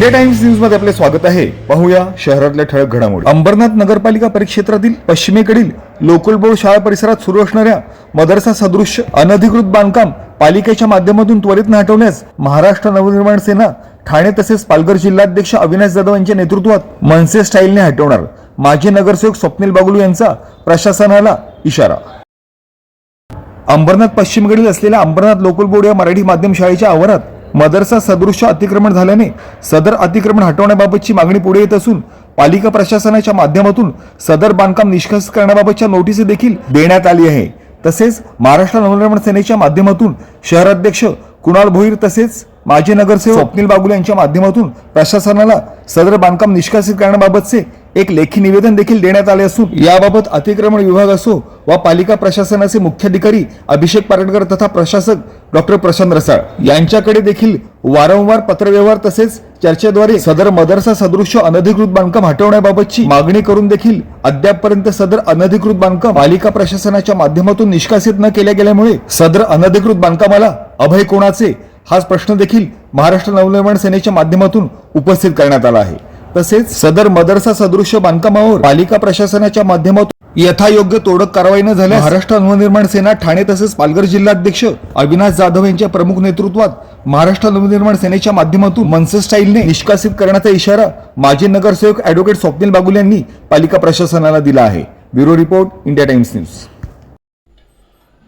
India times न्यूजमध्ये आपले स्वागत आहे. पाहूया शहरातल्या ठळक घडामोडी. अंबरनाथ नगरपालिका परिक्षेत्रातील पश्चिमेकडील लोकल बोर्ड शाळा परिसरात सुरू असणाऱ्या मदरसा सदृश अनधिकृत बांधकाम पालिकेच्या माध्यमातून त्वरित हटवण्यास महाराष्ट्र नवनिर्माण सेना ठाणे तसेच पालघर जिल्हाध्यक्ष अविनाश जाधव यांच्या नेतृत्वात मनसे स्टाईलने हटवणार. माजी नगरसेवक स्वप्नील बागुलू यांचा प्रशासनाला इशारा. अंबरनाथ पश्चिमेकडील असलेल्या अंबरनाथ लोकल बोर्ड या मराठी माध्यम शाळेच्या आवारात मदरसा सदृश्य अतिक्रमण झाल्याने सदर अतिक्रमण हटवण्याबाबतची मागणी पुढे येत असून पालिका प्रशासनाच्या माध्यमातून सदर बांधकाम निष्कासित करण्याबाबतच्या नोटीस देखील देण्यात आली आहे. तसेच महाराष्ट्र नवनिर्माण सेनेच्या माध्यमातून शहराध्यक्ष कुणाल भोईर तसेच माजी नगरसेवक स्वप्नील बागुल यांच्या माध्यमातून प्रशासनाला सदर बांधकाम निष्कासित करण्याबाबतचे एक लेखी निवेदन देखील देण्यात आले असून याबाबत अतिक्रमण विभाग असो वा पालिका प्रशासनाचे मुख्याधिकारी अभिषेक पाटणकर तथा प्रशासक डॉक्टर प्रशांत रसाळ यांच्याकडे देखील वारंवार पत्रव्यवहार तसेच चर्चेद्वारे सदर मदरसा सदृश अनधिकृत बांधकाम हटवण्याबाबतची मागणी करून देखील अद्यापपर्यंत सदर अनधिकृत बांधकाम पालिका प्रशासनाच्या माध्यमातून निष्कासित न केल्या गेल्यामुळे सदर अनधिकृत बांधकामाला अभय कोणाचे हाच प्रश्न देखील महाराष्ट्र नवनिर्माण सेनेच्या माध्यमातून उपस्थित करण्यात आला आहे. तसेच सदर मदरसा सदृश्य बांधकामावर पालिका प्रशासनाच्या माध्यमातून यथायोग्य तोडक कारवाई न झाल्यास महाराष्ट्र नवनिर्माण सेना ठाणे तसेच पालघर जिल्हाध्यक्ष अविनाश जाधव यांच्या प्रमुख नेतृत्वात महाराष्ट्र नवनिर्माण सेनेच्या माध्यमातून मनसे स्टाईलने निष्कासित करण्याचा इशारा माजी नगरसेवक अॅडव्होकेट स्वप्नील बागुल यांनी पालिका प्रशासनाला दिला आहे. Bureau report India Times news.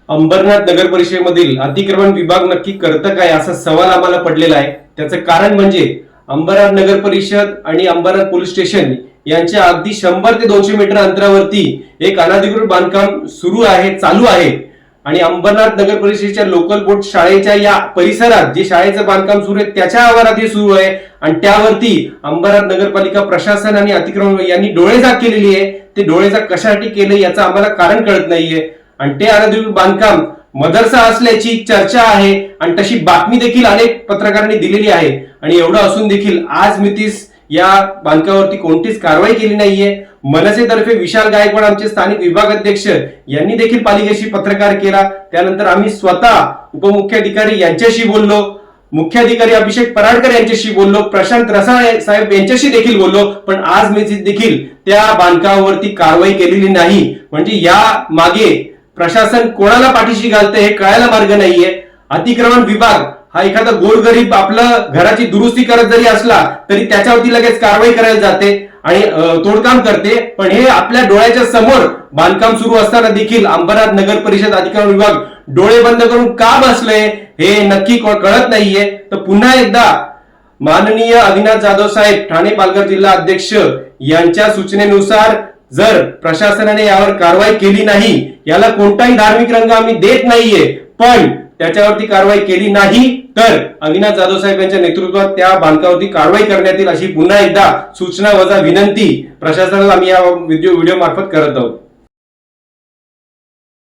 Ambernath नगर परिषदेमधील अतिक्रमण विभाग नक्की करतं काय असा सवाल आम्हाला पडलेला आहे. त्याचं कारण म्हणजे अंबरनाथ नगर परिषद आणि अंबरनाथ पोलीस स्टेशन यांच्या अगदी शंभर ते दोनशे मीटर अंतरावरती एक अनाधिकृत बांधकाम सुरू आहे चालू आहे. आणि अंबरनाथ नगर परिषदेच्या लोकल बोर्ड शाळेच्या या परिसरात जे शाळेचं बांधकाम सुरू आहे त्याच्या आवारात हे सुरू आहे. आणि त्यावरती अंबरनाथ नगरपालिका प्रशासन आणि अतिक्रमण यांनी डोळेझाक केलेली आहे. ते डोळेझाक कशासाठी केले याचं आम्हाला कारण कळत नाहीये. आणि ते अनाधिकृत बांधकाम मदरसा असल्याची चर्चा आहे आणि तशी बातमी देखील अनेक पत्रकारांनी दिलेली आहे. आणि एवढं असून देखील आज मितीस या बांधकामावरती कोणतीच कारवाई केली नाहीये. मनसेतर्फे विशाल गायकवाड आमचे स्थानिक विभागाध्यक्ष यांनी देखील पालिकेशी पत्रकार केला. त्यानंतर आम्ही स्वतः उपमुख्याधिकारी यांच्याशी बोललो. मुख्याधिकारी अभिषेक पराडकर यांच्याशी बोललो. प्रशांत रसाळ साहेब यांच्याशी देखील बोललो. पण आज मी देखील त्या बांधकामावरती कारवाई केलेली नाही. म्हणजे या मागे प्रशासन कोणाला पाठीशी घालते हे कळायला मार्ग नाहीये. अतिक्रमण विभाग हा एखादा गोरगरीब आपलं घराची दुरुस्ती करत जरी असला तरी त्याच्यावरती लगेच कारवाई करायला जाते आणि तोडकाम करते. पण हे आपल्या डोळ्याच्या समोर बांधकाम सुरू असताना देखील अंबरनाथ नगर परिषद अधिकार विभाग डोळे बंद करून का बसले हे नक्की कळत नाहीये. तर पुन्हा एकदा माननीय अविनाश जाधव साहेब ठाणे पालघर जिल्हा अध्यक्ष यांच्या सूचनेनुसार जर प्रशासनाने यावर कारवाई केली नाही याला कोणताही धार्मिक रंग आम्ही देत नाहीये पण त्याच्यावरती कारवाई केली नाही तर अविनाश जाधव साहेब यांच्या नेतृत्वात त्या बांधकामावरती कारवाई करण्यात येईल अशी पुन्हा एकदा सूचना वजा विनंती प्रशासनाला आम्ही या व्हिडिओ व्हिडिओ मार्फत करत आहोत.